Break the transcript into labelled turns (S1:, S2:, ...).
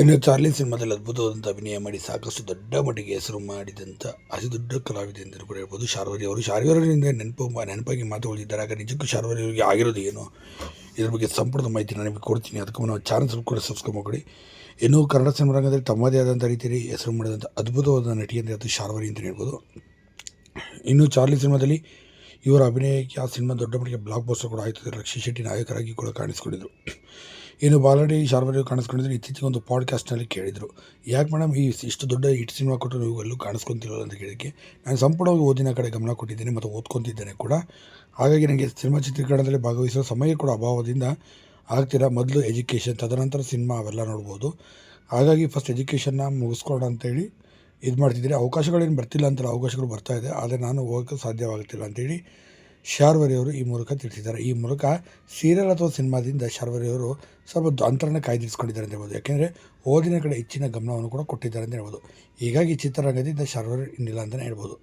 S1: ಇನ್ನು ಚಾರ್ಲಿ ಸಿನಿಮಾದಲ್ಲಿ ಅದ್ಭುತವಾದಂಥ ಅಭಿನಯ ಮಾಡಿ ಸಾಕಷ್ಟು ದೊಡ್ಡ ಮಟ್ಟಿಗೆ ಹೆಸರು ಮಾಡಿದಂಥ, ಅತಿ ದೊಡ್ಡ ಕಲಾವಿದೆ ಎಂದು ಕೂಡ ಹೇಳ್ಬೋದು. ಶಾರ್ವರಿ ಅವರು ಶಾರ್ವರಿಯಿಂದ ನೆನಪು ನೆನಪಾಗಿ ಮಾತುಗಳಿದ್ದಾರೆ ಆಗ ನಿಜಕ್ಕೂ ಶಾರ್ವರಿ ಅವರಿಗೆ ಆಗಿರೋದು ಏನು? ಇದ್ರ ಬಗ್ಗೆ ಸಂಪೂರ್ಣ ಮಾಹಿತಿ ನಾನು ನಿಮಗೆ ಕೊಡ್ತೀನಿ. ಅದಕ್ಕೂ ನಾವು ಚಾನಲ್ಸ್ ಕೂಡ ಸಬ್ಸ್ಕ್ರೈಬ್ ಮಾಡಿ ಇನ್ನೂ ಕನ್ನಡ ಸಿನಿಮಾ ರಂಗದಲ್ಲಿ ತಮ್ಮದೇ ಆದಂಥ ರೀತಿಯಲ್ಲಿ ಹೆಸರು ಮಾಡಿದಂಥ ಅದ್ಭುತವಾದ ನಟಿ ಅಂದರೆ ಅದು ಶಾರ್ವರಿ ಅಂತ ಹೇಳ್ಬೋದು. ಇನ್ನು ಚಾರ್ಲಿ ಸಿನಿಮಾದಲ್ಲಿ ಇವರ ಅಭಿನಯಕ್ಕೆ ಆ ಸಿನಿಮಾ ದೊಡ್ಡ ಮಟ್ಟಿಗೆ ಬ್ಲಾಕ್ ಬಸ್ಟರ್ ಕೂಡ ಆಯಿತು ರಕ್ಷಿ ಶೆಟ್ಟಿ ನಾಯಕರಾಗಿ ಕೂಡ ಕಾಣಿಸ್ಕೊಂಡಿದ್ರು. ಇನ್ನು ಬಾಲಾಡಿ ಶಾರ್ವರಿ ಕಾಣಿಸ್ಕೊಂಡಿದ್ರೆ ಇತ್ತೀಚೆಗೆ ಒಂದು ಪಾಡ್ಕಾಸ್ಟ್ನಲ್ಲಿ ಕೇಳಿದರು. ಯಾಕೆ ಮೇಡಮ್ ಈ ಇಷ್ಟು ದೊಡ್ಡ ಹಿಟ್ ಸಿನಿಮಾ ಕೊಟ್ಟು ನೀವು ಎಲ್ಲೂ ಕಾಣಿಸ್ಕೊಂತಿರೋಲ್ಲ ಅಂತ ಕೇಳೋಕ್ಕೆ ನಾನು ಸಂಪೂರ್ಣವಾಗಿ ಓದಿನ ಕಡೆ ಗಮನ ಕೊಟ್ಟಿದ್ದೇನೆ ಮತ್ತು ಓದ್ಕೊತಿದ್ದೇನೆ ಕೂಡ. ಹಾಗಾಗಿ ನನಗೆ ಸಿನಿಮಾ ಚಿತ್ರೀಕರಣದಲ್ಲಿ ಭಾಗವಹಿಸುವ ಸಮಯ ಕೂಡ ಅಭಾವದಿಂದ ಆಗ್ತಿರ ಮೊದಲು ಎಜುಕೇಷನ್ ತದನಂತರ ಸಿನಿಮಾ ಅವೆಲ್ಲ ನೋಡ್ಬೋದು. ಹಾಗಾಗಿ ಫಸ್ಟ್ ಎಜುಕೇಷನ್ನ ಮುಗಿಸ್ಕೊಳ್ಳೋಣ ಅಂತೇಳಿ ಇದು ಮಾಡ್ತಿದ್ದೀರಿ ಅವಕಾಶಗಳೇನು ಬರ್ತಿಲ್ಲ ಅಂತಲ್ಲ, ಅವಕಾಶಗಳು ಬರ್ತಾ ಇದೆ. ಆದರೆ ನಾನು ಹೋಗೋಕ್ಕೆ ಸಾಧ್ಯವಾಗ್ತಿಲ್ಲ ಅಂತೇಳಿ ಶಾರ್ವರಿ ಅವರು ಈ ಮೂಲಕ ತಿಳಿಸಿದ್ದಾರೆ. ಈ ಮೂಲಕ ಸೀರಿಯಲ್ ಅಥವಾ ಸಿನಿಮಾದಿಂದ ಶಾರ್ವರಿಯವರು ಸ್ವಲ್ಪ ಅಂತರನ್ನ ಅಂತರನ ಕಾಯ್ದಿರಿಸ್ಕೊಂಡಿದ್ದಾರೆ ಅಂತ ಹೇಳ್ಬೋದು. ಯಾಕೆಂದರೆ ಓದಿನ ಕಡೆ ಹೆಚ್ಚಿನ ಗಮನವನ್ನು ಕೂಡ ಕೊಟ್ಟಿದ್ದಾರೆ ಅಂತ ಹೇಳ್ಬೋದು. ಹೀಗಾಗಿ ಚಿತ್ರರಂಗದಿಂದ ಶಾರ್ವರಿ ಇನ್ನಿಲ್ಲ ಅಂತಲೇ ಹೇಳ್ಬೋದು.